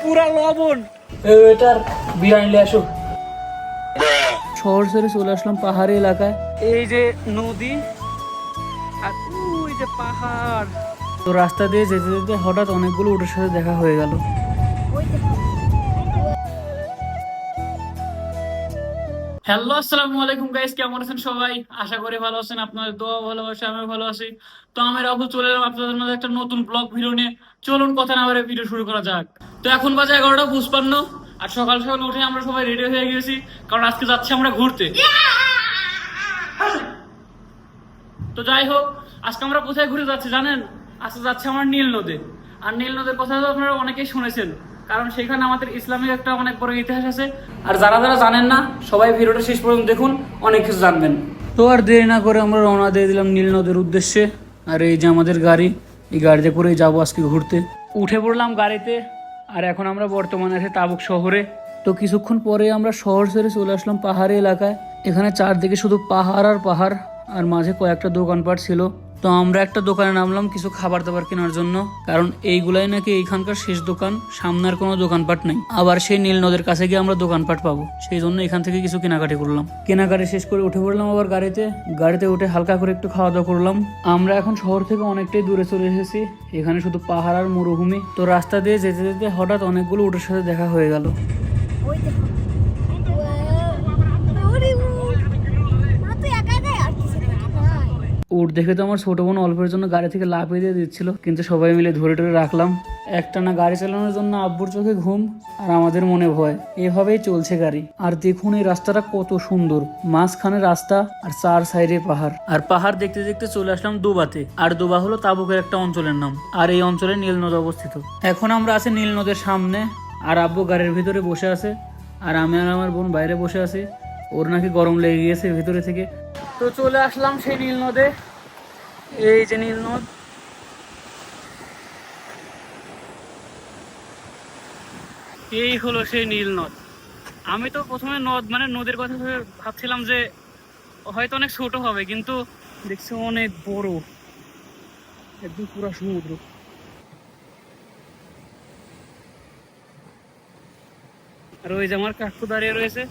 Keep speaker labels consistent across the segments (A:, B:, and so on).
A: পুরা লবণ। এটার বিরিয়ানি আসো। শহর ছেড়ে চলে আসলাম পাহাড়ি এলাকায়। এই যে নদী আর ওই যে পাহাড়। তো রাস্তা দিয়ে যেতে যেতে হঠাৎ অনেকগুলো উটের সাথে দেখা হয়ে গেল। হ্যালো, আসসালামু আলাইকুম গাইস কেমন আছেন সবাই? আশা করি ভালো আছেন, আপনাদের দোয়া, ভালোবাসা আমি ভালো আছি। তো আমি রাহুল, চলে এলাম আপনাদের মধ্যে একটা নতুন ব্লগ ভিডিও নিয়ে। চলুন, কথা না বলে ভিডিও শুরু করা যাক। তো এখন বাজে এগারোটা, পুষ্পান্ন। আর সকাল সকাল উঠে আমরা সবাই রেডি হয়ে গেছি কারণ আজকে যাচ্ছি আমরা ঘুরতে। তো যাই হোক, আজকে আমরা কোথায় ঘুরে যাচ্ছি জানেন? আজকে যাচ্ছে আমার নীল নদে। আর নীল নদের কথা তো আপনারা অনেকেই শুনেছেন। কারণ সেখানে আমাদের ইসলামের একটা অনেক বড় ইতিহাস আছে। আর যারা যারা জানেন না, সবাই ভিডিওটা শেষ পর্যন্ত দেখুন, অনেক কিছু জানবেন। তো আর দেরি না করে আমরা রওনা দিয়ে দিলাম নীল নদের উদ্দেশ্যে। আর এই যে আমাদের গাড়ি, এই গাড়িতে করেই যাব আজকে ঘুরতে। উঠে পড়লাম গাড়িতে, আর এখন আমরা বর্তমানে আছি তাবুক শহরে। তো কিছুক্ষণ পরে আমরা শহর ছেড়ে চলে আসলাম পাহাড়ি এলাকায়। এখানে চারদিকে শুধু পাহাড় আর পাহাড়, আর মাঝে কয়েকটা দোকানপাট ছিল। তো আমরা একটা দোকানে নামলাম কিছু খাবার দাবার কেনার জন্য। কারণ এইগুলাই নাকি এইখানকার শেষ দোকান সামনে আর কোনো দোকানপাট নেই। আবার সেই নীল নদের কাছে গিয়ে আমরা দোকানপাট পাবো। সেই জন্য এখান থেকে কিছু কেনাকাটি করলাম। কেনাকাটি শেষ করে উঠে পড়লাম আবার গাড়িতে। গাড়িতে উঠে হালকা করে একটু খাওয়া দাওয়া করলাম। আমরা এখন শহর থেকে অনেকটাই দূরে চলে এসেছি। এখানে শুধু পাহাড় আর মরুভূমি। তো রাস্তা দিয়ে যেতে যেতে হঠাৎ অনেকগুলো উটের সাথে দেখা হয়ে গেল।
B: ওই দেখো ওরে উঠ মা তুই একা একাই আসছিস নাকি ভাই
A: উট দেখে তো আমার ছোট বোন অল্পের জন্য গাড়ি থেকে লাফিয়ে দিয়ে দিচ্ছিল। কিন্তু সবাই মিলে ধরে ধরে রাখলাম। একটা না গাড়ি চালানোর জন্য আব্বুর চোখে ঘুম আর আমাদের মনে ভয়। এভাবেই চলছে গাড়ি। আর দেখুন এই রাস্তাটা কত সুন্দর। মাঝখানে রাস্তা আর চার সাইডে পাহাড়। আর পাহাড় দেখতে দেখতে চলে আসলাম দুবাতে। আর দুবা হলো তাবুকের একটা অঞ্চলের নাম। আর এই অঞ্চলে নীল নদ অবস্থিত। এখন আমরা আছি নীল নদের সামনে। আর আব্বু গাড়ির ভিতরে বসে আছে। আর আমি আর আমার বোন বাইরে বসে আছি। ওর নাকি গরম লেগে গিয়েছে ভিতরে থেকে। তো চলে আসলাম সেই নীল নদে। এই যে নীল নদ। এই হলো সেই নীল নদ। আমি তো প্রথমে নদ মানে নদীর কথা ভাবছিলাম যে হয়তো অনেক ছোট হবে, কিন্তু দেখছি অনেক বড়। একদম পুরো সমুদ্র। আর ওই যে আমার কাকু দাঁড়িয়ে রয়েছে,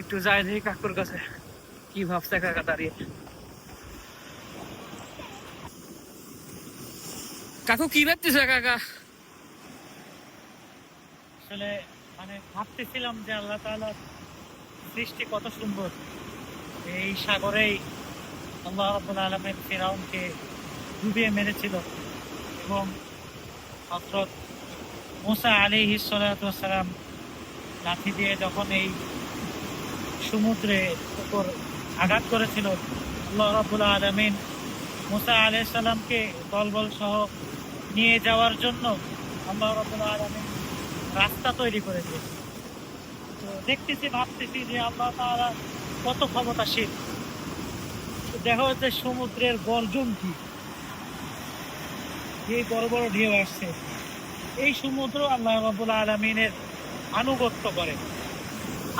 A: একটু যাই দেখি কাকুর কাছে। কি ভাবছে কাকা দাঁড়িয়ে। কাকু, কি ভাবতেছে কাকা?
C: আসলে মানে ভাবতেছিলাম যে আল্লাহ সৃষ্টি কত সুন্দর। এই সাগরেই আল্লাহ রাব্বুল আলামিন ফিরাউনকে ডুবিয়ে মেরেছিল এবং হযরত মোসা সালাতু ওয়াসসালাম লাঠি দিয়ে যখন এই সমুদ্রে উপর আঘাত করেছিল, আল্লাহ রাব্বুল আলামিন মুসা আলাইহিস সালামকে দলবল সহ নিয়ে যাওয়ার জন্য আল্লাহ রাব্বুল আলামিন রাস্তা তৈরি করে তো দেখতেছি, ভাবতেছি যে আল্লাহ তাআলা কত ক্ষমতাশীল। দেখা যাচ্ছে সমুদ্রের গর্জন কি? যে বড় বড় ঢেউ আসছে। এই সমুদ্র আল্লাহ রাব্বুল আলামিনের আনুগত্য করে।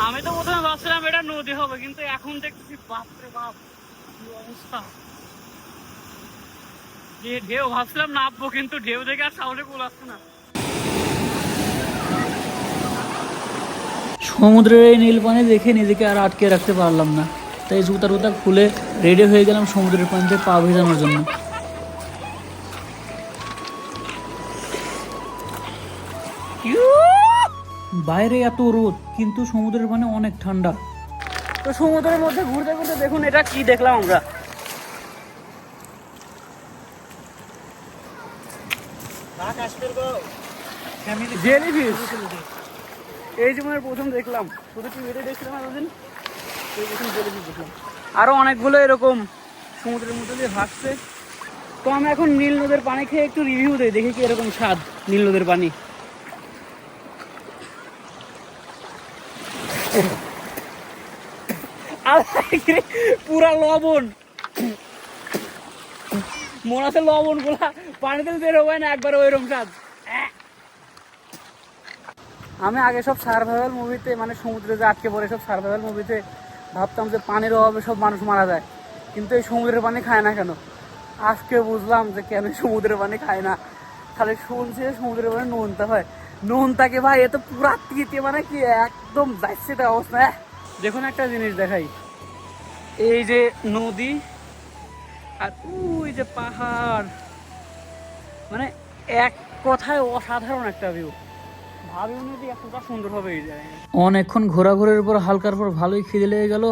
A: আমি তো প্রথমে ভাবছিলাম এটা নদী হবে, কিন্তু এখন দেখতেছি বাপরে বাপ, কি অবস্থা। যে ঢেউ ভাবছিলাম নামবো কিন্তু ঢেউ দেখে আর সাউন্ডে কুল আসছে না। সমুদ্রের এই নীল পানি দেখে নিজেকে আর আটকে রাখতে পারলাম না। তাই জুতা টুতা খুলে রেডি হয়ে গেলাম সমুদ্রের পানিতে পা ভেজানোর জন্য। বাইরে এত রোদ কিন্তু সমুদ্রের পানি অনেক ঠান্ডা। তো সমুদ্রের মধ্যে ঘুরতে ঘুরতে দেখুন এটা কি দেখলাম আমরা। জেলিফিশ এই প্রথম দেখলাম। শুধু টিভিতে দেখছিলাম এতদিন এই প্রথম দেখলাম। আরও অনেকগুলো এরকম সমুদ্রের মধ্যে দিয়ে ভাসছে। তো আমি এখন নীল নদের পানি খেয়ে একটু রিভিউ দিই দেখি কি এরকম স্বাদ নীল নদের পানি। পুরা লবণ। মনে আছে লবণগুলা পানিতে বের হবে না একবার ওইরকম স্বাদ। আমি আগে সব সার্ভাইভাল মুভিতে মানে সমুদ্রে যে আটকে পড়ে সব সার্ভাইভাল মুভিতে ভাবতাম যে পানির অভাবে সব মানুষ মারা যায়। কিন্তু এই সমুদ্রের পানি খায় না কেন? আজকে বুঝলাম যে কেন সমুদ্রের পানি খায় না। খালি শুনছে সমুদ্রের পানি নোনতা হয়। নোনতাকে ভাই এত পুরা তিতে মানে কি একদম যাচ্ছে তার অবস্থা। দেখুন একটা জিনিস দেখাই। এই যে নদী আর ওই যে পাহাড়। মানে এক কথায় অসাধারণ একটা ভিউ অনেকক্ষণ ঘোরাঘুরির পর হালকার পর ভালোই খিদে লেগে গেল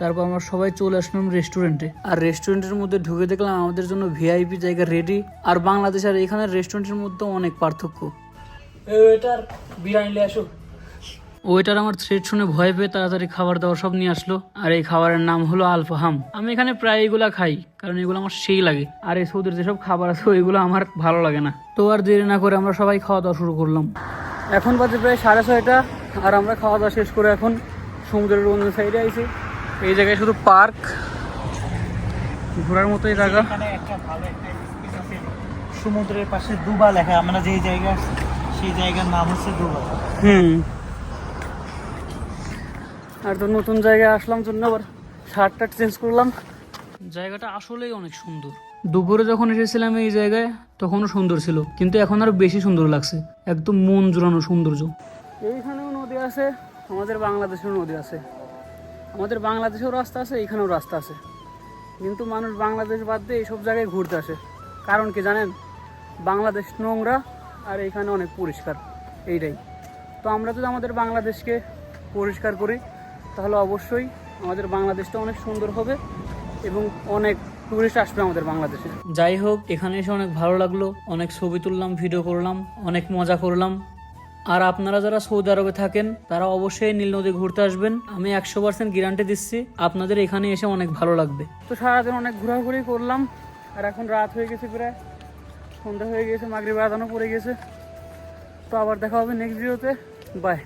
A: তারপর আমরা সবাই চলে আসলাম রেস্টুরেন্টে আর রেস্টুরেন্টের মধ্যে ঢুকে দেখলাম আমাদের জন্য ভিআইপি জায়গা রেডি আর বাংলাদেশ আর এখানের রেস্টুরেন্টের মধ্যে অনেক পার্থক্য। ওয়েটার বিরিয়ানি নিয়ে আসো। ওয়েটার আমার থ্রেড শুনে ভয় পেয়ে তাড়াতাড়ি খাবার দাবার সব নিয়ে আসলো আর এই খাবারের নাম হলো আলফাহাম। আমি এখানে প্রায় এগুলা খাই কারণ এগুলো আমার সেই লাগে আর এই সৌদের যেসব খাবার আছে ওইগুলো আমার ভালো লাগে না। তো আর দেরি না করে আমরা সবাই খাওয়া দাওয়া শুরু করলাম। এখন বাজে প্রায় সাড়ে ছয়টা আর আমরা খাওয়া দাওয়া শেষ করে এখন সমুদ্রের অন্য সাইডে আইছি। এই জায়গায় শুধু পার্ক ঘোরার মতোই জায়গা।
C: একটা ভালো একটা স্পেস সমুদ্রের পাশে দুবা লেখা আমরা যেই জায়গা সেই জায়গার নাম হচ্ছে দুবা।
A: হুম। আর তো নতুন জায়গায় আসলাম জন্য আবার শার্ট টার্ট চেঞ্জ করলাম। জায়গাটা আসলেই অনেক সুন্দর। দুপুরে যখন এসেছিলাম এই জায়গায়, তখনও সুন্দর ছিল, কিন্তু এখন আরও বেশি সুন্দর লাগছে। একদম মন জুড়ানো সৌন্দর্য। এইখানেও নদী আছে, আমাদের বাংলাদেশেও নদী আছে। আমাদের বাংলাদেশেও রাস্তা আছে এখানেও রাস্তা আছে। কিন্তু মানুষ বাংলাদেশ বাদ দিয়ে এইসব জায়গায় ঘুরতে আসে। কারণ কি জানেন? বাংলাদেশ নোংরা আর এখানে অনেক পরিষ্কার, এইটাই। তো আমরা যদি আমাদের বাংলাদেশকে পরিষ্কার করি, তাহলে অবশ্যই আমাদের বাংলাদেশটা অনেক সুন্দর হবে এবং অনেক টুরিস্ট আসবে আমাদের বাংলাদেশে। যাই হোক এখানে এসে অনেক ভালো লাগল অনেক ছবি তুললাম ভিডিও করলাম অনেক মজা করলাম। আর আপনারা যারা সৌদি আরবে থাকেন তারা অবশ্যই নীল নদী ঘুরতে আসবেন। আমি একশো পার্সেন্ট গ্যারান্টি দিচ্ছি আপনাদের এখানে এসে অনেক ভালো লাগবে। তো সারাদিন অনেক ঘোরাঘুরি করলাম আর এখন রাত হয়ে গেছে প্রায়। সন্ধ্যা হয়ে গেছে মাগরিব আদানো পড়ে গেছে। তো আবার দেখা হবে নেক্সট ভিডিওতে বাই